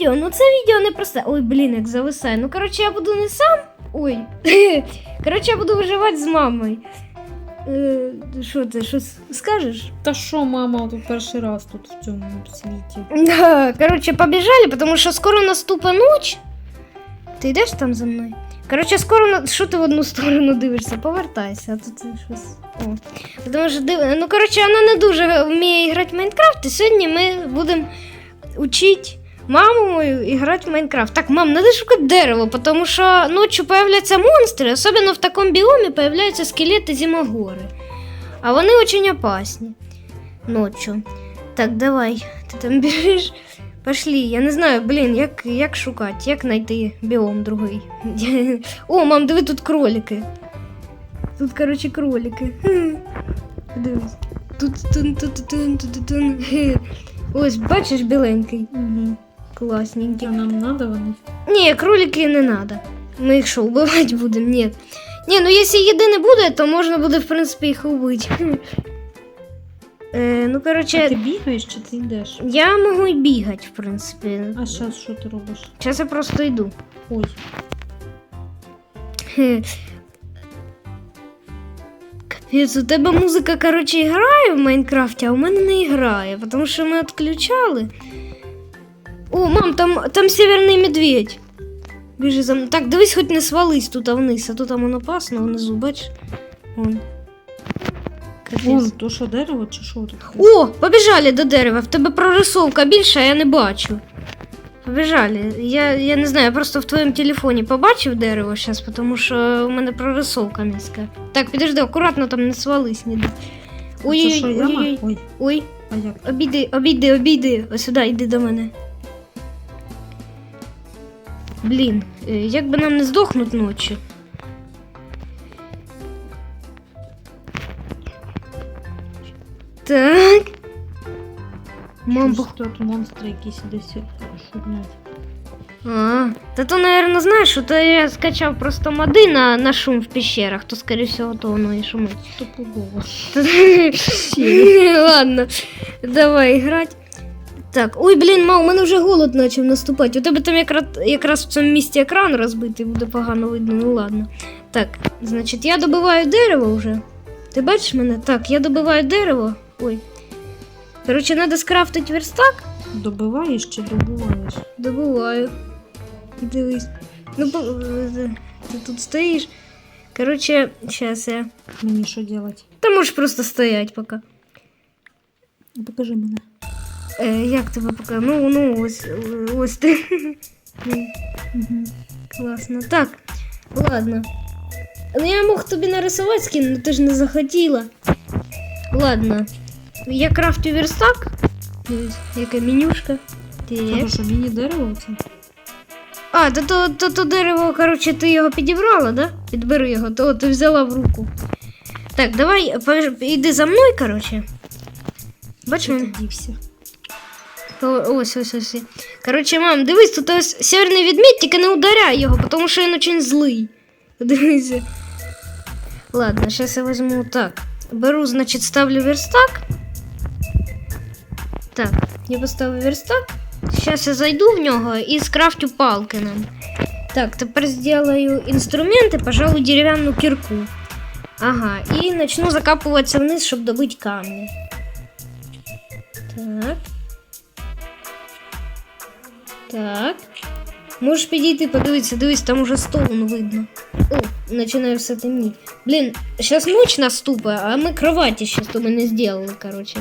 відео, ну це відео не просте. Ой, блін, як зависає. Ну, коротше, я буду не сам. Ой. Коротше, я буду виживати з мамою. Е, Що ти, що скажеш? Та що, мама, тут перший раз тут в цьому світі. Да, короче, побежали, потому что скоро наступа ночь. Ти йдеш там за мною? Короче, скоро на... що ти в одну сторону дивишся? Повертайся, а тут це щось. О. Тому що див... Ну, короче, вона не дуже вміє грати в Майнкрафт, і сьогодні ми будемо учити маму мою грати в Майнкрафт. Так, мам, надо шукати дерево, тому що ночі появляться монстри, особливо в такому біомі появляються скелети зимогори. А вони дуже опасні ночью. Так, давай, ти там біжиш. Пошли, я не знаю, блін, як, як шукати, як знайти біом другий. О, мам, диви, тут кролики. Тут, короче, кролики. Дивись. Тут тун тун тун тун тун. Ось, бачиш, біленький. Угу. Класненький. А нам надо вони? Ні, кролики не надо. Ми їх що, вбивати будемо? Ні. Ні, ну якщо їди не буде, то можна буде, в принципі, їх убити. Е, ну, А короче, ти бігаєш чи ти йдеш? я можу і бігати, в принципі. А зараз що ти робиш? Зараз я просто йду. Ой, Хе. Капець, у тебе музика, коротше, грає в Майнкрафті, а у мене не грає, тому що ми відключали. О, мам, там, там северний медведь. Біжи за мною. Так, дивись, хоч не свались тут вниз, а тут там воно опасно, внизу, бачиш? Вон. Вон, то що дерево чи що тут? О, побіжали до дерева. В тебе прорисовка більша, а я не бачу. Побіжали. Я, я не знаю, я просто в твоєму телефоні побачив дерево зараз, тому що у мене прорисовка низька. Так, підожди, акуратно там не свались ніде. Це Ой, ой, ой, Ой, обійди, обійди, обійди. Ось сюди, йди до мене. Блін, е, як би нам не здохнути ночі. Так. Мам, Щось тут монстри якісь десь. А, та то, наверное, знаєш, що то я скачав просто моди на, на шум в пещерах, то, скорее всего, то воно і шумить. Стопудово. Ладно, давай грати. Так, ой, блін, ма, у мене вже голод почав наступати. У тебе там якраз, якраз в цьому місці екран розбитий, буде погано видно, ну ладно. Так, значить, я добиваю дерево вже. Ти бачиш мене? Так, я добиваю дерево. Ой. Коротше, треба скрафтити верстак. Добиваєш чи добуваєш? Добуваю. Дивись. Ну, ти тут стоїш. Короче, сейчас я. Мені що робити? Та можеш просто стоять поки. Покажи мене. Е, як тебе поки? Ну, ну, ось, ось ти. Угу. Класно. Так, ладно. Ну я мог тобі нарисувати скін, але ти ж не захотіла. Ладно. Я крафтю верстак. Яка менюшка. Так. Мені дерево це? А, то, то, то, то дерево, коротше, ти його підібрала, да? Підбери його, то ти взяла в руку. Так, давай, іди за мною, коротше. Бач Ось, ось, ось. Коротше, мам, дивись, тут ось северний відмідь, тільки не ударяй його, тому що він очень злий. Дивися. Ладно, зараз я візьму так. Беру, значить, ставлю верстак. Так, я поставив верстак. Зараз я зайду в нього і скрафтю палки нам. Так, тепер сделаю інструменти, пожалуй, дерев'яну кірку. Ага, і почну закапуватися вниз, щоб добити камні. Так. Так. Можеш підійти, подивитися, дивись, там уже стоун видно. О, починає все темніти. Блін, зараз ніч наступить, а ми кроваті ще з тобою не зробили, короче.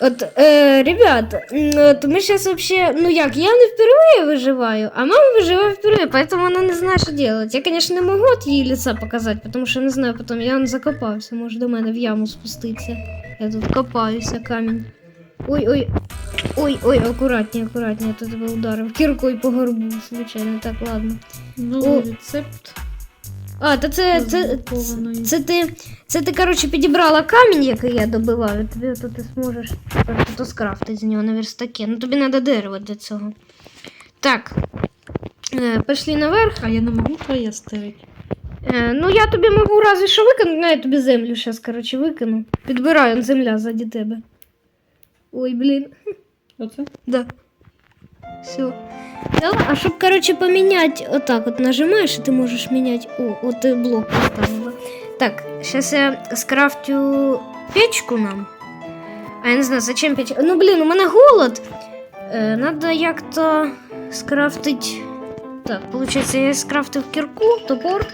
От, е, ребят, м, от ми зараз вообще, ну як, я не впервые виживаю, а мама виживає впервые, поэтому вона не знає, що делать. Я, конечно, не можу от її лица показати, тому що не знаю, потім я он закопався, може до мене в яму спуститися. Я тут копаюся, камінь. Ой, ой, ой, ой, акуратнее, акуратнее, а то тебе ударив кіркою по горбу, звичайно, так, ладно. Новий О. рецепт. А, то це, це, розблокованої. це ти, це ти, коротше, підібрала камінь, який я добиваю, тобі то ти зможеш то скрафтити з нього на верстакі. Ну тобі треба дерево для цього. Так. Е, пішли наверх. А я не можу твоє стерити. Е, ну я тобі можу разве що викинути, на я тобі землю зараз, коротше, викину. Підбираю земля ззаді тебе. Ой, блін. Оце? Да. Все. А щоб, короче, поменять, вот так вот нажимаешь, и ты можешь менять. О, вот ты блок поставила. Так, сейчас я скрафтю печку нам. А я не знаю, зачем печка. Ну, блин, у мене голод. Е, надо як-то скрафтить. Так, получается, я скрафтив кирку, топор.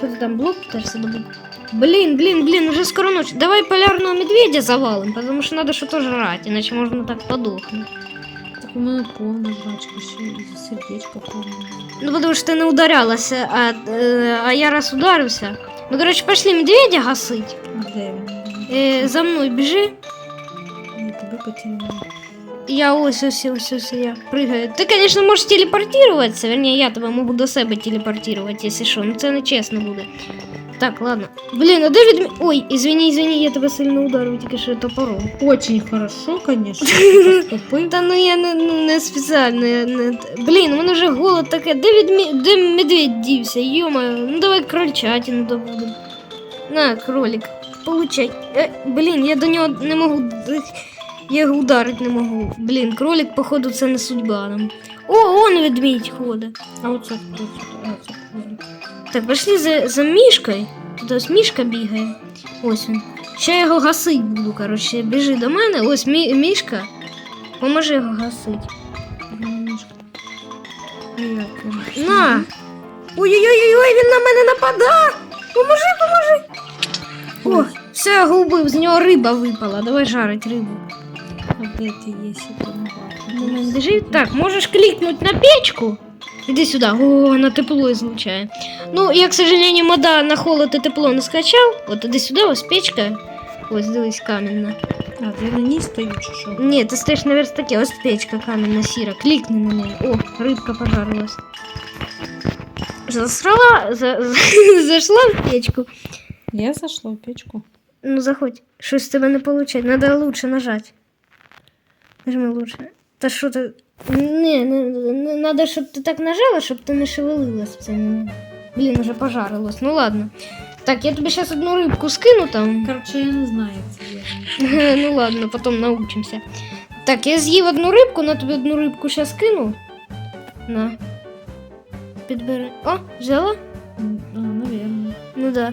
Ти там блок пытаешься добыть? Блин, блин, блин, уже скоро ночь. Давай полярного медведя завалим, потому что надо что-то жрать, иначе можно так подохнуть. Так у мене повна жрачка, ще і сердечко повне. Ну, потому что ты не ударялась, а, э, а я раз ударився. Ну, короче, пошли медведя гасить. А де він? Э, за мной бежи. Я тебе потеряла. Я ось, ось, ось, ось, я прыгаю. Ти, конечно, можеш телепортуватися, вернее, я тебе можу до себе телепортувати, якщо що. Ну це не чесно буде. Так, ладно. Блін, а де відмі... Ой, извини, извини, я тебе сильно ударив, тільки що топором. Очень хорошо, конечно. Поступив. Та ну я не, ну, не спеціально. Я не... Блін, у мене вже голод таке. Де, відмі... де медведь дівся? Йома, ну давай крольчатину добудемо. На, кролик, получай. Е, блін, я до нього не можу. Я його ударити не можу. Блін, кролик, походу, це не судьба нам. О, он ведмідь ходить. А оце хто? А, це. Так, пішли за, за мішкою. Тут ось мішка бігає. Ось він. Ще я його гасить буду, коротше. Біжи до мене. Ось мі, мішка. Поможи його гасить. На! Ой-ой-ой, він на мене нападає! Поможи, поможи! О, все, я його убив, з нього риба випала. Давай жарить рибу. А де ти є? Біжи. Так, можеш клікнути на печку. Іди сюди. О, вона тепло излучає. Ну, я, к сожалению, мода на холод і тепло не скачав. От іди сюди, ось печка. Ось дивись камінна. А, ти на ній стою чи що? Ні, ти стоїш на верстакі, ось печка камінна сіра. Клікни на неї. О, рибка пожарилась. Засрала, за, за- зайшла в печку. Я зайшла в печку. Ну, заходь. Щось з тебе не виходить. Надо лучше нажать. Нажми лучше. Та що ти. Не, не, надо, щоб ти так нажала, щоб ти не шевелилась момент. Блін, уже пожарилось. Ну ладно. Так, я тобі зараз одну рибку скину там. Короче, я не знаю, це ну ладно, потом научимся. Так, я з'їв одну рибку, на тобі одну рибку зараз кину. На. Підбери. О, взяла? А, наверное. Ну да.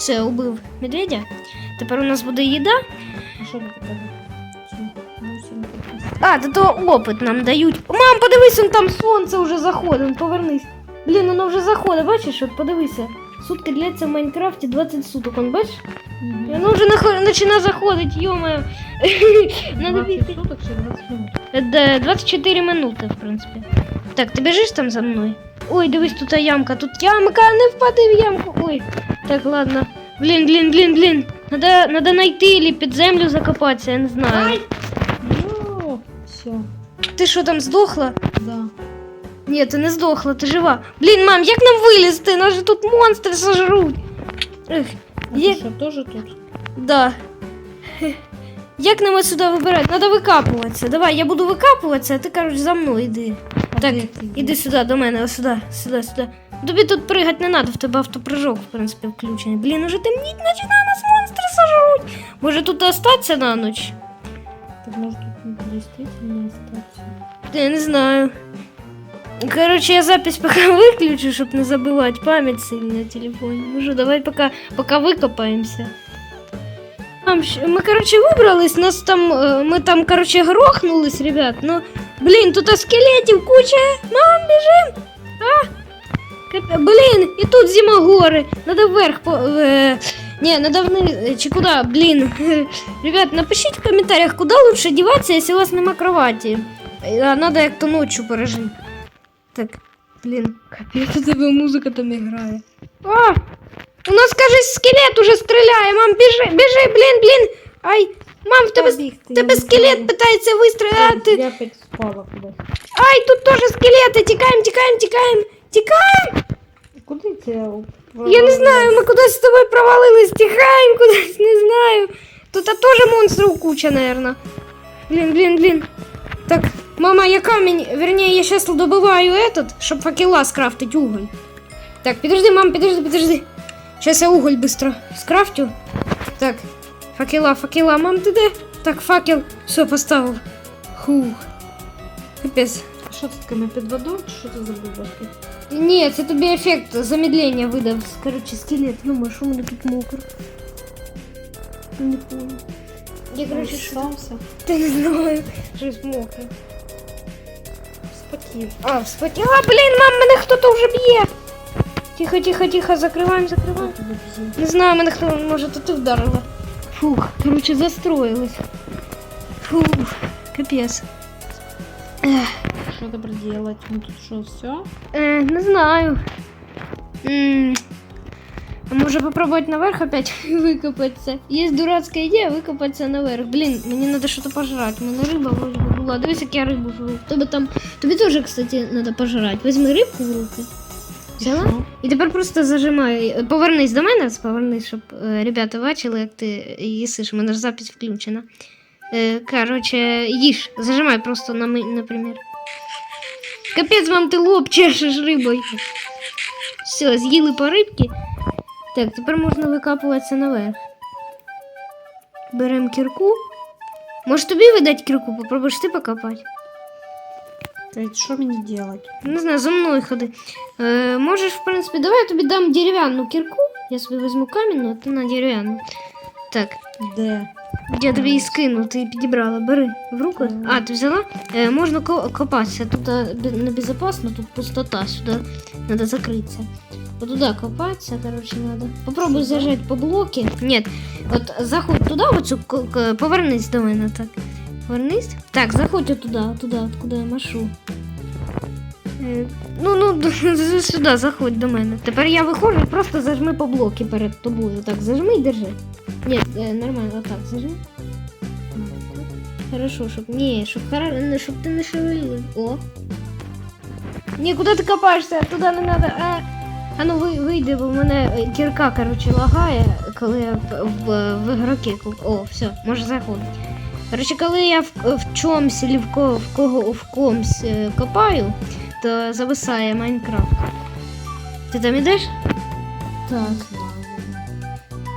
Все, убив медведя. Тепер у нас буде їда. А що таке тебе? Що? Вісім якось. А, та то опит нам дають. Мам, подивись, он там сонце вже заходить. Повернись. Блін, воно вже заходить, бачиш? От подивися. Сутки длиться в Майнкрафті 20 суток. Он бачиш? І Мгм. воно вже нахо- починає заходити, йомаю. Надо 20 бігти. суток чи 20 минут? Де 24 минути, в принципі. Так, ти біжиш там за мною? Ой, дивись, тут ямка, тут ямка, не впади в ямку. Ой. Так, ладно. Блін, блін, блін, блін. Надо, надо знайти или під землю закопатися, я не знаю. Йо, Все, Ти що там здохла? да. Ні, ти не здохла, ти жива. Блін, мам, як нам вилізти? Нас же тут монстри сожруть. Ех, А Є- ти що, теж тут? да. Як нам сюди вибирати? Надо викапуватися. Давай, я буду викапуватися, а ти, коротше, за мною йди. А Так, ти є? Іди сюди до мене, ось сюди, сюди, сюди. Тобі тут пригати не треба, в тебе автопрыжок, в принципі, включений. Блін, уже темніть починає, нас монстри сожруть. Може тут остатися на ніч? Так може тут действительно остаться? Я не знаю. Короче, я запись пока выключу, чтобы не забывать память сильно на телефоне. Ну что, давай пока, пока выкопаемся. Там щ- Мы, короче, выбрались, нас там, э, мы там, короче, грохнулись, ребят. Но, блин, тут скелетів куча. Мам, бежим! А! Капе- Блин, и тут зимогоры. Надо вверх по... э, не, надо вниз, э, чи куда, блин. Ребят, напишите в комментариях, куда лучше деваться, если у вас нема кровати. А надо як-то ночью пережити. Так, блін, капець, у тебе музика там грає. А! У нас, кажись, скелет уже стріляє. Мам, біжи, біжи, блін, блін. Ай, мам, в тебе, Побіг ти, тебе я не скелет знаю. питається вистріляти. Я опять спала кудись. Ай, тут теж скелети. Тікаємо, тікаємо, тікаємо. Тікай! Куди ти? Я не знаю, ми кудись з тобою провалились, тікаємо кудись, не знаю. Тут а теж монстрів куча, наверное. Блін, блін, блін. Так, мама, я камень, вернее, я сейчас добываю этот, щоб факела скрафтить уголь. Так, подожди, мам, подожди, подожди. Сейчас я уголь быстро скрафтю. Так, факела, факела, мам, ти де? Так, факел, все, поставив. Хух. Капець. Що це таке, ми під водою чи що це за бубашки? Ні, це тобі ефект замедлення видав. Короче, скелет. Йома, що мене тут мокро? Не помню. Я, короче, що... Стався. Та не знаю. Щось мокре. Спотів. А, вспотіла, блін, мам, мене хто-то вже б'є. Тихо, тихо, тихо, закриваємо, закриваємо. Тебе взяв. Не знаю, мене хто, може, то ти вдарила. Фух, короче, застроилась. Фух, капець. Ех. Що тепер делать? Ну тут що, все? Э, не знаю. М, а Може попробовать наверх опять выкопаться. Есть дурацкая идея выкопаться наверх. Блин, мне надо что-то пожрать. У меня рыба вроде бы была. Дивись, як я рыбу жру. Тобі там... Тобі тоже, кстати, надо пожрать. Возьми рыбку в руки. Взяла? Що? І тепер просто зажимай. Повернись до мене, повернись, щоб е, ребята бачили, як ти їсиш. У мене ж запись включена. Е, короче, їж. Зажимай просто, на, ми- наприклад. Капець, мам, ти лоб чешеш рибою. Все, з'їли по рибки. Так, тепер можна викапуватися наверх. Беремо кірку. Може тобі видати кірку, попробуєш ти покопати? Та й що мені делать? Не знаю, за мною ходи. Е, можеш, в принципі, давай я тобі дам дерев'яну кірку. Я собі візьму камінну, а ти на дерев'яну. Так, Де? я тобі її скину, ти підібрала. Бери в руку. А, ти взяла? Е, можна ко- копатися. Тут е, бе- небезопасно, тут пустота, сюди треба закритися. Вот туда копаться, короче, надо. Попробуй зажать по блоки. Нет, от заходь туди, к- к- повернись до мене так. Повернись. Так, заходь отуда, туди, откуда я машу. Ну, ну, сюди, заходь до мене. Тепер я виходжу і просто зажми по блоки перед тобою. Так, зажми і держи. Ні, е, нормально, отак, зажми. Хорошо, щоб. Ні, щоб, хара... щоб ти не шевелив. О. Ні, куди ти копаєшся? Туди не треба. А, а ну ви, вийди, бо в мене е, кірка, коротше, лагає, коли я в, в, в ігроки. О, все, може заходить. Коротше, коли я в, в чомусь або в, в кого в комусь е, копаю, то зависає Майнкрафт. Ти там ідеш? Так.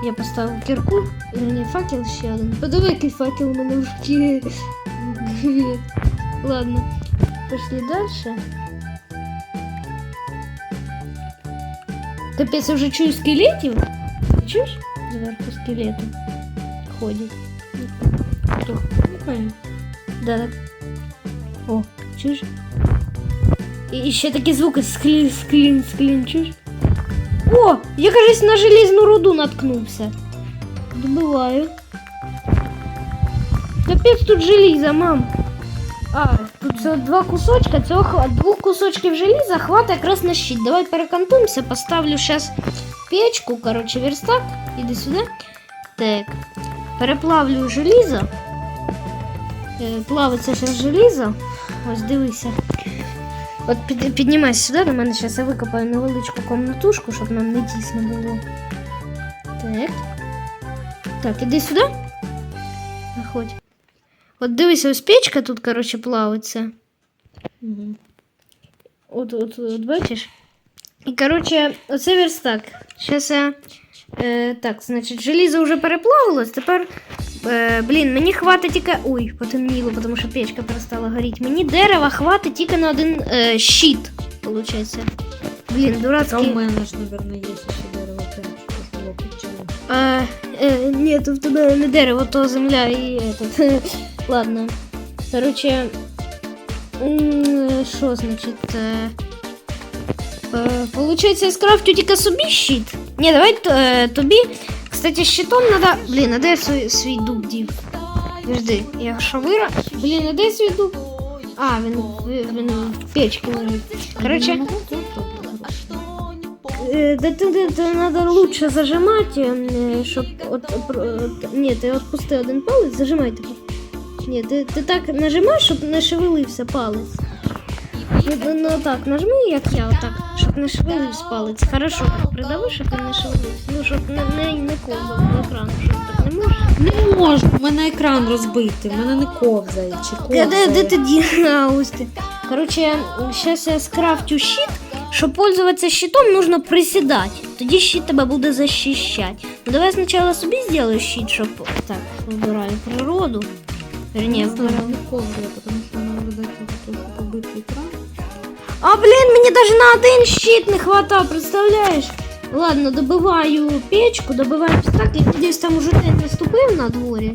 Я поставив кірку, і мені факел ще один. Подиви, який факел у мене в руці. Привіт. Ладно, пошли дальше. Капець, я вже чую скелетів. Чуєш? Зверху скелету. Ходять. Хто? Не понял. Да, так. О, чуєш? І, і ще такі звуки склін, склін, склін, чуєш? О, я, кажись, на железну руду наткнувся. Добиваю. Капець тут желіза, мам. А, тут це два кусочка, цього двох кусочків желіза хватить якраз на щит. Давай перекантуємося, поставлю зараз печку, короче, верстак. Іди сюди. Так. Переплавлю желізо. Е, Плавиться зараз желізо. Ось дивися. От під, піднімайся сюди, до мене зараз я викопаю невеличку комнатушку, щоб нам не тісно було. Так. Так, іди сюди. Заходь. От дивися, ось печка тут, коротше, плавиться. Угу. От, от, от бачиш? І, коротше, оце верстак. Зараз я. Е, так, значить, желізо вже переплавилось. Тепер. Е, блін, мені хватить тільки. Ой, потемніло, тому що печка перестала горіти. Мені дерева хватить тільки на один е, щит, виходить. Блін, Та у дурацький. мене ж, мабуть, є ще дерево прям, було. А, е, ні, то в тебе не дерево, то земля і этот. Ладно. Короче, що значить? Е, е, получається, я скрафтю тільки собі щит. Ні, давай е, тобі. Кстати, щитом надо. Блін, а де я свій, свій дуб дів? Подожди, я що вира? Блін, а де свій дуб? А, він, він, він в печці лежить. Короче, Я не можу тут добре, хорошо. Э, Да ты, ты, ты надо лучше зажимать, э, чтоб от, про- от- Ні, ти отпусти один палець, зажимай тепер. Ні, ти, ти так нажимаєш, щоб не шевелився палець. Ну, ну так, нажми, як я, отак, щоб не шевелився палець. Хорошо, так придави, щоб не. Ну, щоб не, не, не ковзав на екран, щоб так не можеш. Не можна, у мене екран розбитий, в мене не ковзає чи ковзає. Де, де тоді? А, ось ти. Короче, зараз я скрафтю щит. Щоб пользуватися щитом, нужно приседать. Тоді щит тебе буде захищати. Ну давай спочатку собі зроблю щит, щоб так, вибираю природу. Верні, Не знаю, вибираю. не ковзає, тому що вона видать побитий екран. А блін, мені навіть на один щит не хватає, представляєш? Ладно, добиваю печку, добиваю пістак, і надіюсь, там уже день наступив на дворі.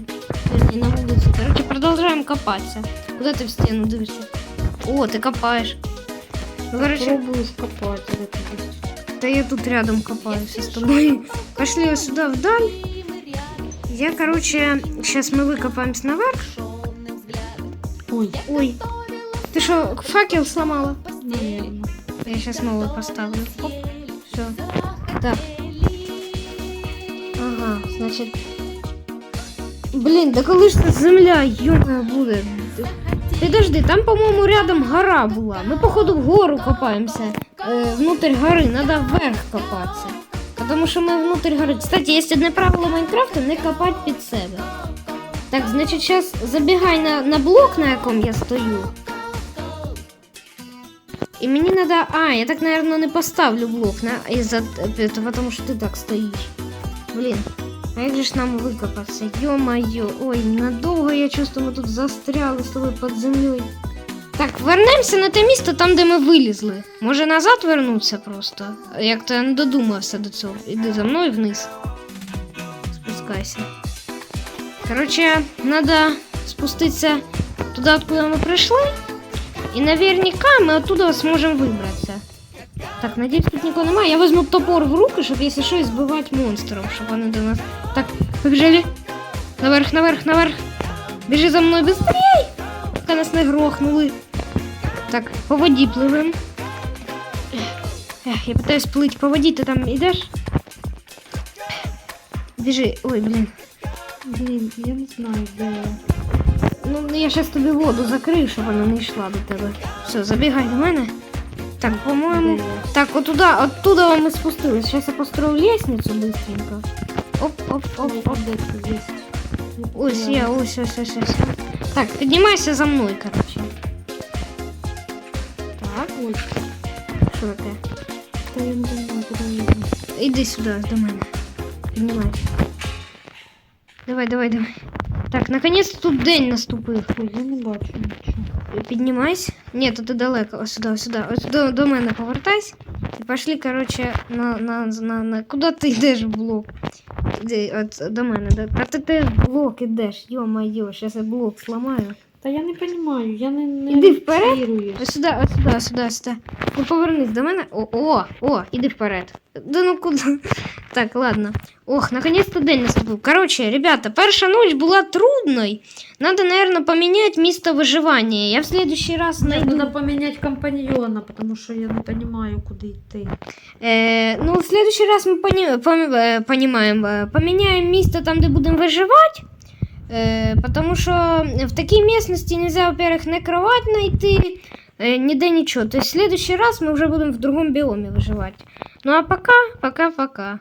Верні, на вулиці. Короче, продовжуємо копатися. Куди ти в стіну дивишся? О, ти копаєш. Ну, короче, Пробую скопати. де ти десь. Да я тут рядом копаюсь с тобой. Пошли сюда вдаль. Я, короче, сейчас мы выкопаемся наверх. Ой, Ой, ты что, факел сломала? наверное. Я сейчас новый поставлю. Оп, все. Так. Ага, значит... Блин, да коли ж це земля, ёбана, буде? Підожди, там, по-моєму, рядом гора була. Ми, походу, вгору копаємося. Е, внутрь гори, треба вверх копатися. Тому що ми внутрь гори. Кстати, є одне правило Майнкрафту не копати під себе. Так, значить, зараз забігай на, на блок, на якому я стою. І мені треба. А, я так, наверное, не поставлю блок, на... із-за... е, тому що ти так стоїш. Блін. А як же нам викопатися? Йо-моє, ой, надовго я чувствую, ми тут застряли з тобою під землею. Так, вернемося на те місце, там, де ми вилізли. Може назад вернутися просто? Як то я не додумався до цього. Іди за мною вниз. Спускайся. Короче, треба спуститися туди, откуда ми прийшли. І наверняка ми оттуда зможемо вибратися. Так, надіюсь, тут нікого немає. Я візьму топор в руки, щоб, якщо що, збивати монстрів, щоб вони до нас. Так, побіжали. Наверх, наверх, наверх. Біжи за мною быстрей! Поки нас не грохнули. Так, по воді пливем. Ех, я питаюсь плыть по воді, ти там йдеш? Біжи. Ой, блін. Блін, я не знаю, де я. Ну, я зараз тобі воду закрию, щоб вона не йшла до тебе. Все, забігай до мене. Так, по-моєму. Так, вот туда, оттуда мы спустились. Сейчас я построю лестницу быстренько. Оп, оп, оп, оп. Де це є? Ось я, ось, ось, ось, ось. Так, поднимайся за мной, короче. Так, Ой, що таке? Іди сюди, до мене. Піднімайся. Давай, давай, давай. Так, наконец тут день наступив. Ой, я не бачу нічого. Піднімайся. Ні, то ти далеко. Ось сюди, ось сюди. Ось до, до мене повертайся. І пошли, короче, на, на, на, на... Куди ти йдеш в блок? Іди, от до мене. Да. А ти теж в блок ідеш. Йо-моє, зараз я блок зламаю. Та я не розумію, я не, не Іди вперед. орієнтуюсь. Ось сюди, ось сюди, ось сюди, ось сюди. Ну повернись до мене. О, о, о, іди вперед. Да ну куди? Так, ладно. Ох, наконец-то день наступив. Короче, ребята, перша ніч була трудною. Надо, наверное, поменять место выживания. Я в следующий раз найду. Треба поміняти компаньйона, тому що я не розумію, куди йти. Э, ну, в следующий раз мы пони- пом- э, понимаем, э, поменяем место там, где будем выживать. Э, потому что в такой местности нельзя, во-первых, не кровать найти, э, ніде ничего. То есть в следующий раз мы уже будем в другом биоме выживать. Ну а пока, пока, пока.